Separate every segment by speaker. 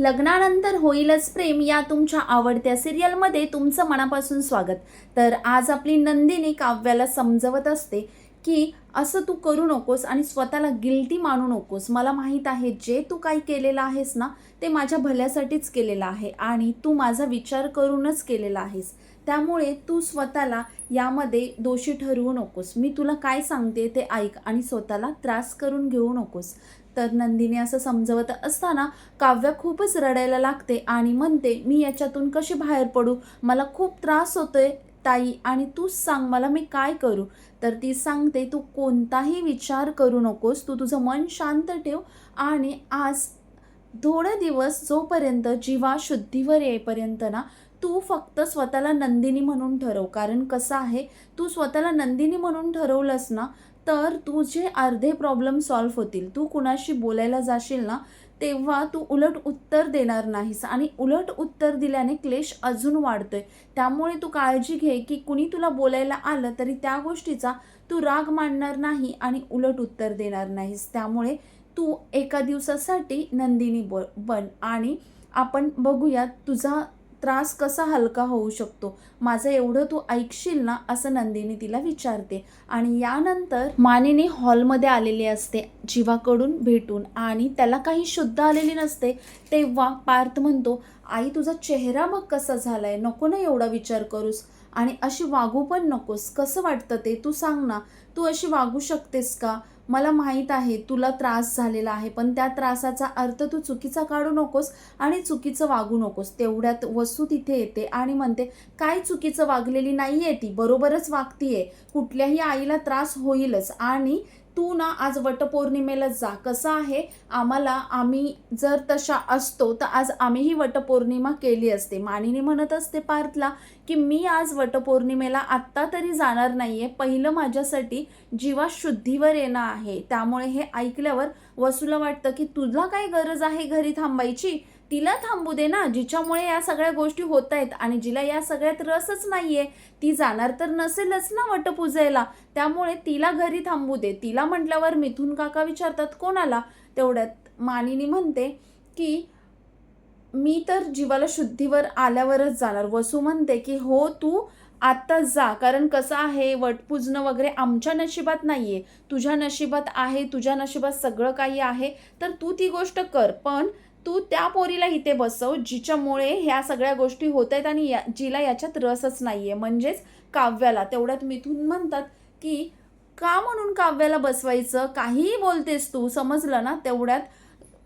Speaker 1: लग्नानंतर होईलच प्रेम या तुमच्या आवडत्या सिरियलमध्ये तुमचं मनापासून स्वागत. तर आज आपली नंदिनी काव्याला समजवत असते की असं तू करू नकोस आणि स्वतःला गिल्टी मानू नकोस. मला माहीत आहे जे तू काही केलेलं आहेस ना ते माझ्या भल्यासाठीच केलेलं आहे आणि तू माझा विचार करूनच केलेला आहेस. त्यामुळे तू स्वतःला यामध्ये दोषी ठरवू नकोस. मी तुला काय सांगते ते ऐक आणि स्वतःला त्रास करून घेऊ नकोस. तर नंदिनी असं समजवत असताना काव्या खूपच रडायला लागते आणि म्हणते मी याच्यातून कशी बाहेर पडू? मला खूप त्रास होतोय ताई आणि तूच सांग मला मी काय करू? तर ती सांगते तू कोणताही विचार करू नकोस तू तुझं मन शांत ठेव आणि आज थोडे दिवस जोपर्यंत जीवा शुद्धीवर येईपर्यंत ना तू फक्त स्वतःला नंदिनी म्हणून ठरव. कारण कसं आहे तू स्वतःला नंदिनी म्हणून ठरवलंस ना तर तुझे अर्धे प्रॉब्लेम सॉल्व्ह होतील तू कुणाशी बोलायला जाशील ना तेव्हा तू उलट उत्तर देणार नाहीस. आणि उलट उत्तर दिल्याने क्लेश अजून वाढतोय. त्यामुळे तू काळजी घे की कुणी तुला बोलायला आलं तरी त्या गोष्टीचा तू राग मांडणार नाही आणि उलट उत्तर देणार नाहीस. त्यामुळे तू एका दिवसासाठी नंदिनी बो बन. आणि आपण बघूया तुझा त्रास कसा हलका होऊ शकतो? माझं एवढं तू ऐकशील ना असं नंदिनी तिला विचारते. आणि यानंतर मानिनी हॉलमध्ये आलेली असते जीवाकडून भेटून. आणि त्याला काही शुद्ध आलेली नसते तेव्हा पार्थ म्हणतो आई तुझा चेहरा मग कसा झालाय नको ना एवढा विचार करूस. आणि अशी वागू पण नकोस. कसं वाटतं ते? तू सांग ना. तू अशी वागू शकतेस का? मला माहीत आहे तुला त्रास झालेला आहे पण त्या त्रासाचा अर्थ तू चुकीचा काढू नकोस आणि चुकीचं वागू नकोस. तेवढ्यात वस्तू तिथे येते आणि म्हणते काय चुकीचं वागलेली नाही आहे ती बरोबरच वागतीये. कुठल्याही आईला त्रास होईलच आणि तू ना आज वटपौर्णिमेला जा. कसं आहे? आम्हाला आम्ही जर तशा असतो तर आज आम्हीही वटपौर्णिमा केली असते. मानिनी म्हणत असते पार्थला की मी आज वटपौर्णिमेला आत्ता तरी जाणार नाही आहे पहिलं माझ्यासाठी जीवा शुद्धीवर येणं आहे. त्यामुळे हे ऐकल्यावर वसूला वाटतं की तुला काय गरज आहे घरी थांबायची? तिला थांबू दे ना जिच्यामुळे या सगळ्या गोष्टी होत आहेत आणि जिला या सगळ्यात रसच नाही आहे ती जाणार तर नसेलच ना वटपूजायला त्यामुळे तिला घरी थांबू दे. तिला म्हटल्यावर मिथून काका विचारतात कोणाला? तेवढ्यात मानिनी म्हणते की मी तर जीवाला शुद्धीवर आल्यावरच जाणार. वसू म्हणते की हो तू आत्ताच जा. कारण कसं आहे वटपूजणं वगैरे आमच्या नशिबात नाही आहे तुझ्या नशिबात आहे तुझ्या नशिबात सगळं काही आहे तर तू ती गोष्ट कर. पण तू त्या पोरीला इथे बसव जिच्यामुळे ह्या सगळ्या गोष्टी होत आहेत आणि या जिला याच्यात रसच नाही आहे म्हणजेच काव्याला. तेवढ्यात मिथून म्हणतात की का म्हणून काव्याला बसवायचं? काहीही बोलतेस तू. समजलं ना? तेवढ्यात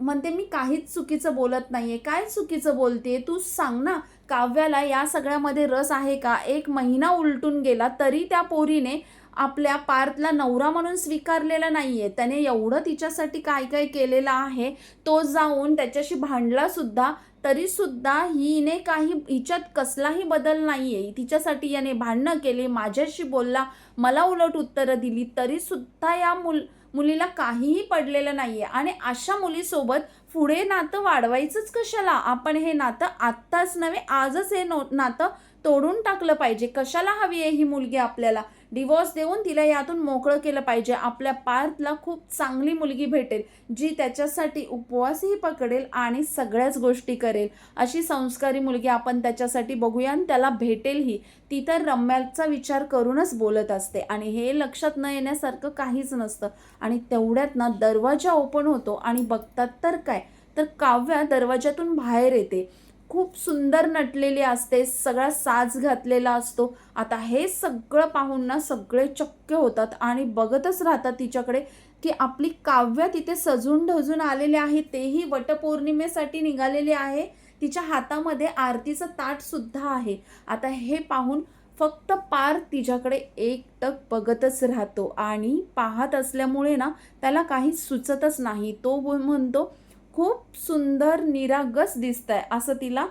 Speaker 1: म्हणते मी काहीच चुकीचं बोलत नाही आहे काय चुकीचं बोलते तू सांग ना काव्याला या सगळ्यामध्ये रस आहे का? एक महिना उलटून गेला तरी त्या पोरीने आपल्या पार्थला नवरा म्हणून स्वीकारलेला नाही आहे त्याने एवढं तिच्यासाठी काय काय केलेलं आहे तो जाऊन त्याच्याशी भांडलासुद्धा तरीसुद्धा हिने काही हिच्यात कसलाही बदल नाही आहे तिच्यासाठी याने भांडणं केली माझ्याशी बोलला मला उलट उत्तरं दिली तरीसुद्धा या मुल मुलीला काहीही पडलेलं नाही आहे आणि अशा मुलीसोबत पुढे नातं वाढवायचंच कशाला? आपण हे नातं आत्ताच नव्हे आजच हे नो नातं तोडून टाकलं पाहिजे. कशाला हवी आहे ही मुलगी आपल्याला? डिवोर्स देऊन तिला यातून मोकळं केलं पाहिजे. आपल्या पार्थला खूप चांगली मुलगी भेटेल जी त्याच्यासाठी उपवासही पकडेल आणि सगळ्याच गोष्टी करेल. अशी संस्कारी मुलगी आपण त्याच्यासाठी बघूया आणि त्याला भेटेलही. ती तर रम्याचा विचार करूनच बोलत असते आणि हे लक्षात न येण्यासारखं काहीच नसतं. आणि तेवढ्यात ना दरवाजा ओपन होतो आणि बघतात तर काय? तर काव्या दरवाज्यातून बाहेर येते. खूप सुंदर नटलेली असते सगळा साज घातलेला असतो. आता हे सगळं पाहून ना सगळे चक्क होतात आणि बघतच राहतात तिच्याकडे की आपली काव्य तिथे सजून ढजून आलेले आहे तेही वटपौर्णिमेसाठी निघालेले आहे. तिच्या हातामध्ये आरतीचं ताटसुद्धा आहे. आता हे पाहून फक्त पार तिच्याकडे एकटक बघतच राहतो आणि पाहत असल्यामुळे ना त्याला काही सुचतच नाही. तो म्हणतो खूप सुंदर निरागस दिसतंय असं तिला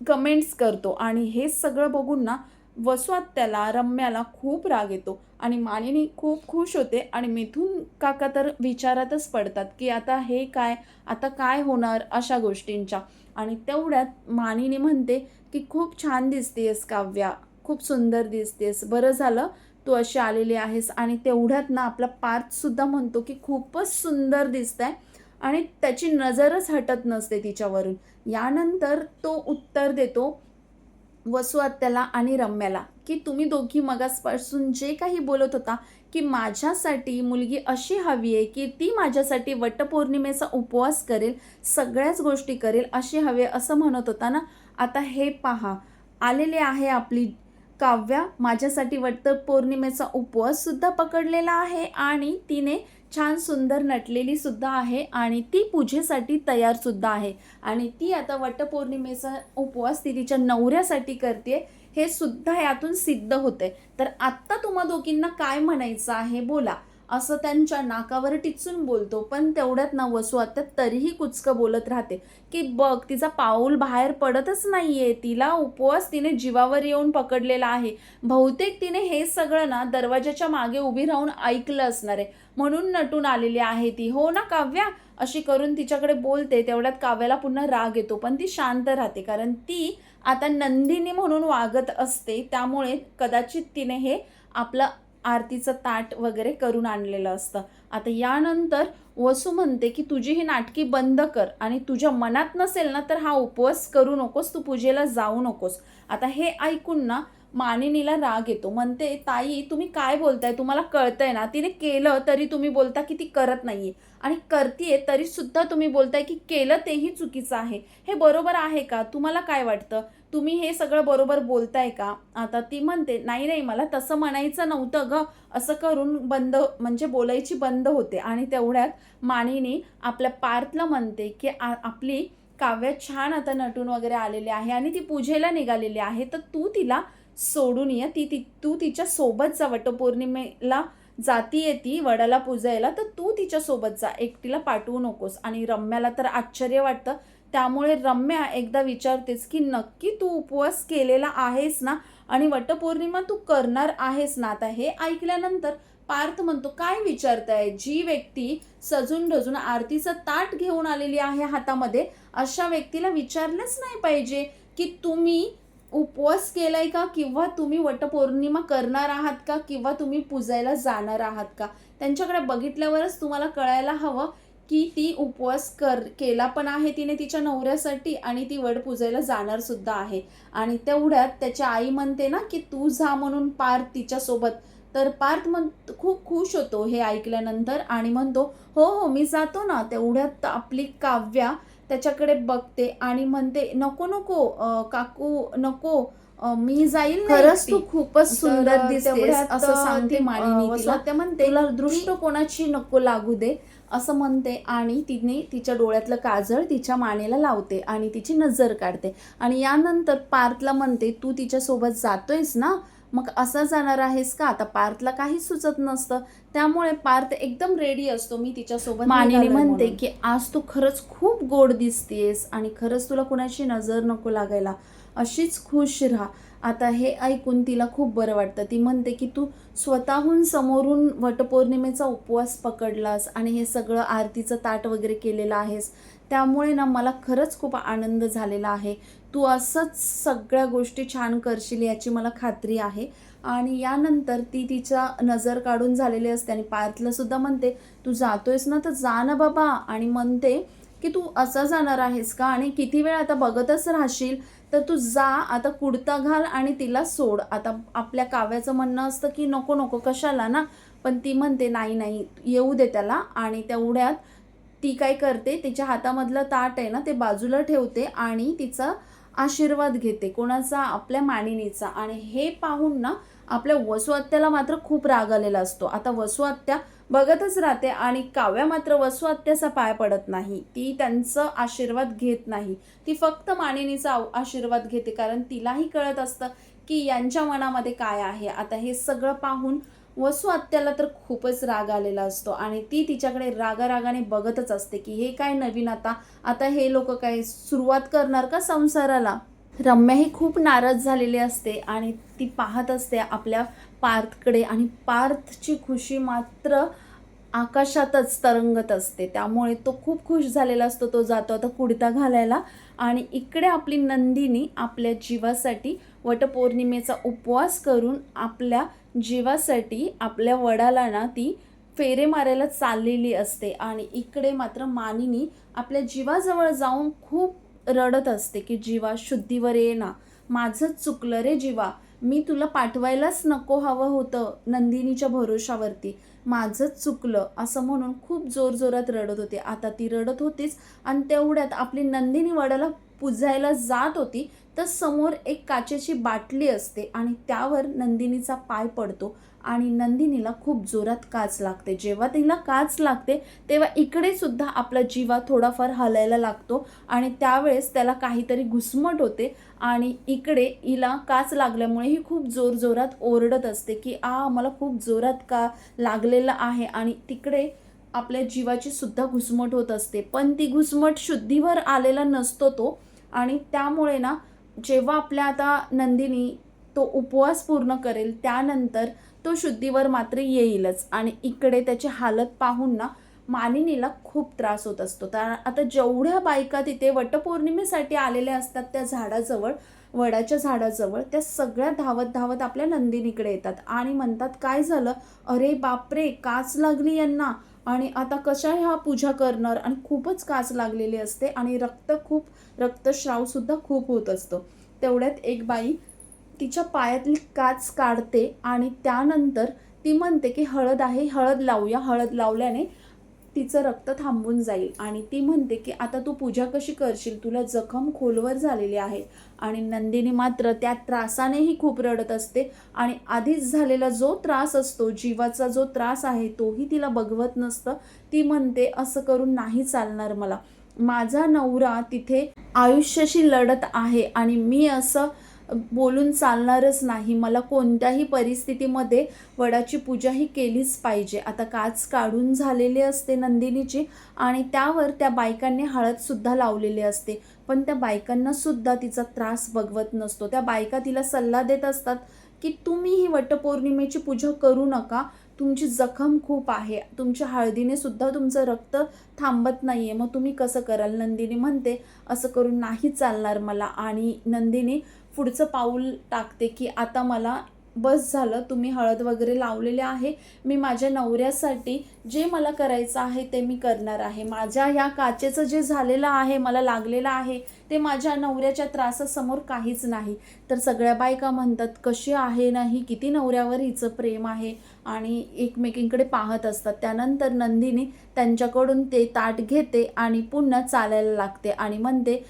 Speaker 1: कमेंट्स करतो. आणि हे सगळं बघून ना वसवात त्याला रम्याला खूप राग येतो. आणि मालिनी खूप खुश होते. आणि मिथून काका तर विचारातच पडतात की आता हे काय आता काय होणार अशा गोष्टींच्या. आणि तेवढ्यात मानिनी म्हणते की खूप छान दिसतेस काव्या खूप सुंदर दिसतेस. बरं झालं तू अशी आलेली आहेस. आणि तेवढ्यात ना आपला पार्थसुद्धा म्हणतो की खूपच सुंदर दिसत आहे आणि त्याची नजरच हटत नसते तिच्यावरून. यानंतर तो उत्तर देतो वसुआत्याला आणि रम्याला की तुम्ही दोघी मगासपासून जे काही बोलत होता की माझ्यासाठी मुलगी अशी हवी आहे की ती माझ्यासाठी वटपौर्णिमेचा उपवास करेल सगळ्याच गोष्टी करेल अशी हवी असं म्हणत होता ना? आता हे पहा. आलेले आहे आपली काव्या. माझ्यासाठी वटपौर्णिमेचा उपवाससुद्धा पकडलेला आहे आणि तिने छान सुंदर नटलेली सुद्धा आहे आणि ती पूजेसाठी तयार सुद्धा आहे. आणि ती आता वटपौर्णिमेचा उपवास ती तिच्या नवऱ्यासाठी करते हे सुद्धा यातून सिद्ध होते तर आत्ता तुम्हा दोघींना काय म्हणायचं आहे बोला. असं त्यांच्या नाकावर टिचून बोलतो. पण तेवढ्यात ना वसू आता तरीही कुचकं बोलत राहते. की बघ तिचा पाऊल बाहेर पडतच नाही आहे तिला उपवास तिने जीवावर येऊन पकडलेला आहे. बहुतेक तिने हे सगळं ना दरवाजाच्या मागे उभी राहून ऐकलं असणार आहे. म्हणून नटून आलेली आहे ती. हो ना काव्या? अशी करून तिच्याकडे बोलते. तेवढ्यात काव्याला पुन्हा राग येतो. पण ती शांत राहते. कारण ती आता नंदिनी म्हणून वागत असते. त्यामुळे कदाचित तिने हे आपलं आरतीचं ताट वगैरे करून आणलेलं असतं. आता यानंतर वसू म्हणते की तुझी ही नाटकी बंद कर आणि तुझ्या मनात नसेल ना तर हा उपवास करू नकोस तू पूजेला जाऊ नकोस. आता हे ऐकून ना मानिनीला राग येतो. म्हणते ताई तुम्ही काय बोलताय? तुम्हाला कळतंय ना? तिने केलं तरी तुम्ही बोलता की ती करत नाहीये. आणि करतीये तरी सुद्धा तुम्ही बोलताय की केलं तेही चुकीचं आहे. हे बरोबर आहे का? तुम्हाला काय वाटतं? तुम्ही हे सगळं बरोबर बोलताय का? आता ती म्हणते नाही नाही मला तसं म्हणायचं नव्हतं ग. असं करून बंद म्हणजे बोलायची बंद होते. आणि तेवढ्यात मानिनी आपल्या पार्थला म्हणते की आपली काव्य छान आता नटून वगैरे आलेली आहे आणि ती पूजेला निघालेली आहे. तर तू तिला सोडून ये. ती ती तू तिच्या सोबत जा. वटपौर्णिमेला जाती ती वडाला पूजायला तर तू तिच्यासोबत जा. एकटीला पाठवू नकोस. आणि रम्याला तर आश्चर्य वाटतं. त्यामुळे रम्या एकदा विचारतेस की नक्की तू उपवास केलेला आहेस ना? आणि वटपौर्णिमा तू करणार आहेस ना? आता हे ऐकल्यानंतर पार्थ म्हणतो काय विचारताय? जी व्यक्ती सजून ढजून आरतीचं ताट घेऊन आलेली आहे हातामध्ये. अशा व्यक्तीला विचारलंच नाही पाहिजे की तुम्ही उपवास केलाय का? किंवा तुम्ही वटपौर्णिमा करणार आहात का? किंवा तुम्ही पूजायला जाणार आहात का? त्यांच्याकडे बघितल्यावरच तुम्हाला कळायला हवं की ती उपवास कर केला पण आहे तिने तिच्या नवऱ्यासाठी आणि ती वड पूजायला जाणार सुद्धा आहे. आणि तेवढ्यात त्याची आई म्हणते ना की तू जा म्हणून पार्थ तिच्यासोबत. तर पार्थ म्हण खूप खुश होतो हे ऐकल्यानंतर आणि म्हणतो हो हो मी जातो ना. तेवढ्यात आपली काव्या त्याच्याकडे बघते आणि म्हणते नको नको काकू नको मी जाईल
Speaker 2: खरंच
Speaker 1: एकटी."
Speaker 2: तू खूपच सुंदर
Speaker 1: तेवढ्यात,
Speaker 2: असं सांगते मालिनी
Speaker 1: म्हणते
Speaker 2: तुला
Speaker 1: दृष्ट कोणाची नको लागू दे असं म्हणते आणि तिने तिच्या डोळ्यातलं काजळ तिच्या मानेला लावते आणि तिची नजर काढते आणि यानंतर पार्थला म्हणते तू तिच्यासोबत जातोयस ना मग असं जाणार आहेस का? आता पार्थला काही सुचत नसतं. त्यामुळे पार्थ एकदम रेडी असतो. मी तिच्यासोबत
Speaker 2: मानिनी म्हणते.
Speaker 1: की आज तू खरंच खूप गोड दिसतेस आणि खरंच तुला कुणाची नजर नको लागायला. अशीच खुश राहा. आता हे ऐकून तिला खूप बरं वाटतं. ती म्हणते की तू स्वतःहून समोरून वटपौर्णिमेचा उपवास पकडलास आणि हे सगळं आरतीचं ताट वगैरे केलेलं आहेस. त्यामुळे ना मला खरंच खूप आनंद झालेला आहे. तू असंच सगळ्या गोष्टी छान करशील याची मला खात्री आहे. आणि यानंतर ती तिच्या नजर काढून झालेली असते आणि पार्थला सुद्धा म्हणते तू जातोयस ना तर जा ना बाबा. आणि म्हणते की तू असं जाणार आहेस का? आणि किती वेळ आता बघतच राहशील? तर तू जा आता कुडता घाल आणि तिला सोड. आता आपल्या काव्याचं म्हणणं असतं की नको नको कशाला ना? पण ती म्हणते नाही नाही येऊ दे त्याला. आणि तेवढ्यात ती काय करते तिच्या हातामधलं ताट आहे ना ते बाजूला ठेवते आणि तिचं आशीर्वाद घेते कोणाचा आपल्या मानिनीचा आणि हे पाहून ना आपल्या वसुआत्याला मात्र खूप राग आलेला असतो. आता वसुआत्या बघतच राहते आणि काव्या मात्र वसुआत्याचा पाय पडत नाही. ती त्यांचं आशीर्वाद घेत नाही. ती फक्त मानिनीचा आशीर्वाद घेते कारण तिलाही कळत असतं की यांच्या मनामध्ये काय आहे. आता हे सगळं पाहून वसू आत्याला तर खूपच राग आलेला असतो आणि ती तिच्याकडे रागारागाने बघतच असते की हे काय नवीन आता? आता हे लोक काय सुरुवात करणार का संसाराला? रम्या ही खूप नाराज झालेली असते आणि ती पाहत असते आपल्या पार्थकडे आणि पार्थची खुशी मात्र आकाशातच तरंगत असते. त्यामुळे तो खूप खुश झालेला असतो. तो जातो आता कुडता घालायला आणि इकडे आपली नंदिनी आपल्या जीवासाठी वटपौर्णिमेचा उपवास करून आपल्या जीवासाठी आपल्या वडाला ना ती फेरे मारायला चाललेली असते. आणि इकडे मात्र मानिनी आपल्या जीवाजवळ जाऊन खूप रडत असते की जीवा शुद्धीवर ये ना. माझं चुकलं रे जीवा. मी तुला पाठवायलाच नको हवं होतं नंदिनीच्या भरोशावरती. माझंच चुकलं. असं म्हणून खूप जोरजोरात रडत होते. आता ती रडत होतीच आणि तेवढ्यात आपली नंदिनी वडाला पुजायला जात होती. तर समोर एक काचेची बाटली असते आणि त्यावर नंदिनीचा पाय पडतो आणि नंदिनीला खूप जोरात काच लागते. जेव्हा तिला काच लागते तेव्हा इकडे सुद्धा आपला जीवा थोडाफार हलायला लागतो आणि त्यावेळेस त्याला काहीतरी घुसमट होते आणि इकडे हिला काच लागल्यामुळे ही खूप जोरजोरात ओरडत असते की आ मला खूप जोरात का लागलेलं आहे? आणि तिकडे आपल्या जीवाची सुद्धा घुसमट होत असते. पण ती घुसमट शुद्धीवर आलेला नसतो तो आणि त्यामुळे ना जेव्हा आपल्या आता नंदिनी तो उपवास पूर्ण करेल त्यानंतर तो शुद्धीवर मात्र येईलच. आणि इकडे त्याची हालत पाहून ना मानिनीला खूप त्रास होत असतो. तर आता जेवढ्या बायका तिथे वटपौर्णिमेसाठी आलेल्या असतात त्या झाडाजवळ वडाच्या झाडाजवळ त्या सगळ्या धावत धावत आपल्या नंदिनीकडे येतात. आणि म्हणतात काय झालं? अरे बापरे काच लागली यांना. आणि आता कशा ह्या पूजा करणार आणि खूपच काच लागलेली असते आणि रक्त खूप रक्तस्रावसुद्धा खूप होत असतो. तेवढ्यात एक बाई तिच्या पायातली काच काढते आणि त्यानंतर ती म्हणते की हळद आहे हळद लावूया हळद लावल्याने तिचं रक्त थांबून जाईल. आणि ती म्हणते की आता तू पूजा कशी करशील? तुला जखम खोलवर झालेली आहे. आणि नंदिनी मात्र त्या त्रासानेही खूप रडत असते. आणि आधीच झालेला जो त्रास असतो जीवाचा जो त्रास आहे तोही तिला बघवत नसतं. ती म्हणते असं करून नाही चालणार मला. माझा नवरा तिथे आयुष्याशी लढत आहे. आणि मी असं बोलून चालणारच नाही. मला कोणत्याही परिस्थितीमध्ये वडाची पूजा ही केलीच पाहिजे. आता काच काढून झालेली असते नंदिनीची आणि त्यावर त्या बायकांनी हळदसुद्धा लावलेली असते. पण त्या बायकांनासुद्धा तिचा त्रास बघवत नसतो. त्या बायका तिला सल्ला देत असतात की तुम्ही ही वटपौर्णिमेची पूजा करू नका. तुमची जखम खूप आहे. तुमच्या हळदीने सुद्धा तुमचं रक्त थांबत नाही आहे मग तुम्ही कसं कराल? नंदिनी म्हणते असं करून नाही चालणार मला. आणि नंदिनी पुढचं पाऊल टाकते की आता मला बस झालं तुम्ही हळद वगैरे लावलेले आहे मी माझ्या नवऱ्यासाठी जे मला करायचं आहे ते मी करणार आहे. माझ्या ह्या काचेचं जे झालेलं आहे मला लागलेलं आहे ते माझ्या नवऱ्याच्या त्रासासमोर काहीच नाही. तर सगळ्या बायका म्हणतात कशी आहे नाही किती नवऱ्यावर हिचं प्रेम आहे? आणि एकमेकींकडे पाहत असतात. त्यानंतर नंदिनी त्यांच्याकडून ते ताट घेते आणि पुन्हा चालायला लागते आणि म्हणते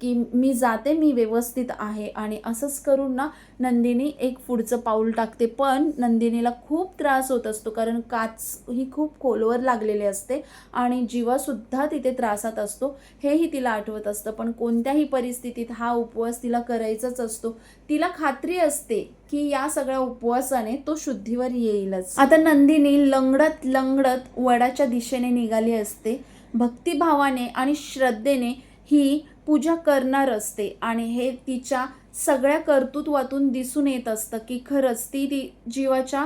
Speaker 1: की मी जाते मी व्यवस्थित आहे आणि असंच करून ना नंदिनी एक पुढचं पाऊल टाकते. पण नंदिनीला खूप त्रास होत असतो कारण काच ही खूप खोलवर लागलेली असते आणि जीवासुद्धा तिथे त्रासात असतो. हेही तिला आठवत असतं. पण कोणत्याही परिस्थितीत हा उपवास तिला करायचाच असतो. तिला खात्री असते की या सगळ्या उपवासाने तो शुद्धीवर येईलच. आता नंदिनी लंगडत लंगडत वडाच्या दिशेने निघाली असते. भक्तिभावाने आणि श्रद्धेने ही पूजा करणार असते. आणि हे तिच्या सगळ्या कर्तृत्वातून दिसून येत असतं की खरंच ती ती जीवाच्या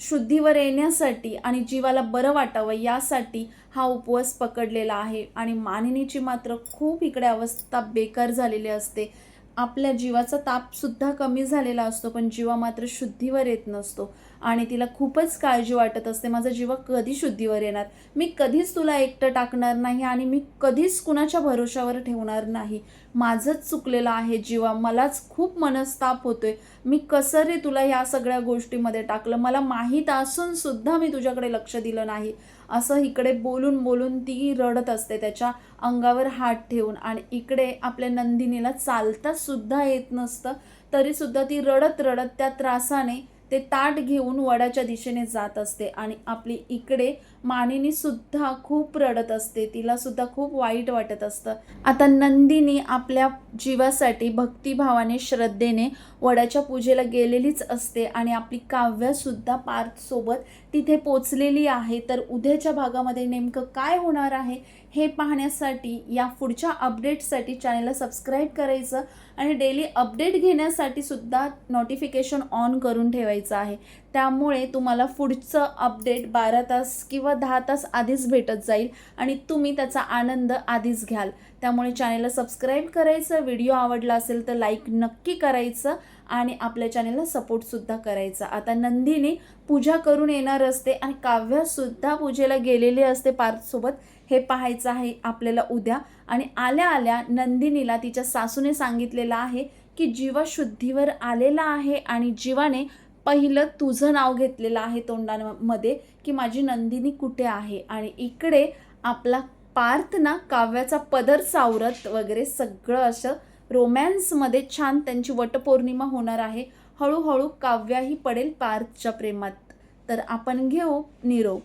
Speaker 1: शुद्धीवर येण्यासाठी आणि जीवाला बरं वाटावं यासाठी हा उपवास पकडलेला आहे. आणि मानिनीची मात्र खूप इकडे अवस्था बेकार झालेली असते. आपल्या जीवाचा तापसुद्धा कमी झालेला असतो पण जीवा मात्र शुद्धीवर येत नसतो. आणि तिला खूपच काळजी वाटत असते. माझा जीवा कधी शुद्धीवर येणार? मी कधीच तुला एकटं टाकणार नाही आणि मी कधीच कुणाच्या भरोशावर ठेवणार नाही. माझंच चुकलेलं आहे जीवा. मलाच खूप मनस्ताप होतोय. मी कसं रे तुला ह्या सगळ्या गोष्टीमध्ये टाकलं? मला माहीत असून सुद्धा मी तुझ्याकडे लक्ष दिलं नाही. असं इकडे बोलून बोलून ती रडत असते. त्याच्या अंगावर हात ठेवून आणि इकडे आपल्या नंदिनीला चालता सुद्धा येत नसतं. तरीसुद्धा ती रडत रडत त्या त्रासाने ते ताट घेऊन वडाच्या दिशेने जात असते आणि आपली इकडे मानिनीसुद्धा खूप रडत असते. तिला सुद्धा खूप वाईट वाटत असतं. आता नंदिनी आपल्या जीवासाठी भक्तिभावाने श्रद्धेने वडाच्या पूजेला गेलेलीच असते आणि आपली काव्यासुद्धा पार्थसोबत तिथे पोचलेली आहे. तर उद्याच्या भागामध्ये नेमकं काय होणार आहे हे पाहण्यासाठी या पुढच्या अपडेटसाठी चॅनलला सबस्क्राईब करायचं आणि डेली अपडेट घेण्यासाठी सुद्धा नोटिफिकेशन ऑन करून ठेवायचं आहे. त्यामुळे तुम्हाला पुढचं अपडेट बारा तास किंवा दहा तास आधीच भेटत जाईल आणि तुम्ही त्याचा आनंद आधीच घ्याल. त्यामुळे चॅनेलला सबस्क्राईब करायचं व्हिडिओ आवडला असेल तर लाईक नक्की करायचं आणि आपल्या चॅनेलला सपोर्टसुद्धा करायचा. आता नंदिनी पूजा करून येणार असते आणि काव्यासुद्धा पूजेला गेलेली असते पार्थसोबत. हे पाहायचं आहे आपल्याला उद्या. आणि आल्या आल्या नंदिनीला तिच्या सासूने सांगितलेलं आहे की जीवा शुद्धीवर आलेला आहे आणि जीवाने पहिलं तुझं नाव घेतलेलं आहे तोंडामध्ये की माझी नंदिनी कुठे आहे? आणि इकडे आपला पार्थ ना काव्याचा पदर सावरत वगैरे सगळं असं रोमॅन्समध्ये छान त्यांची वटपौर्णिमा होणार आहे. हळूहळू काव्याही पडेल पार्थच्या प्रेमात. तर आपण घेऊ निरोप.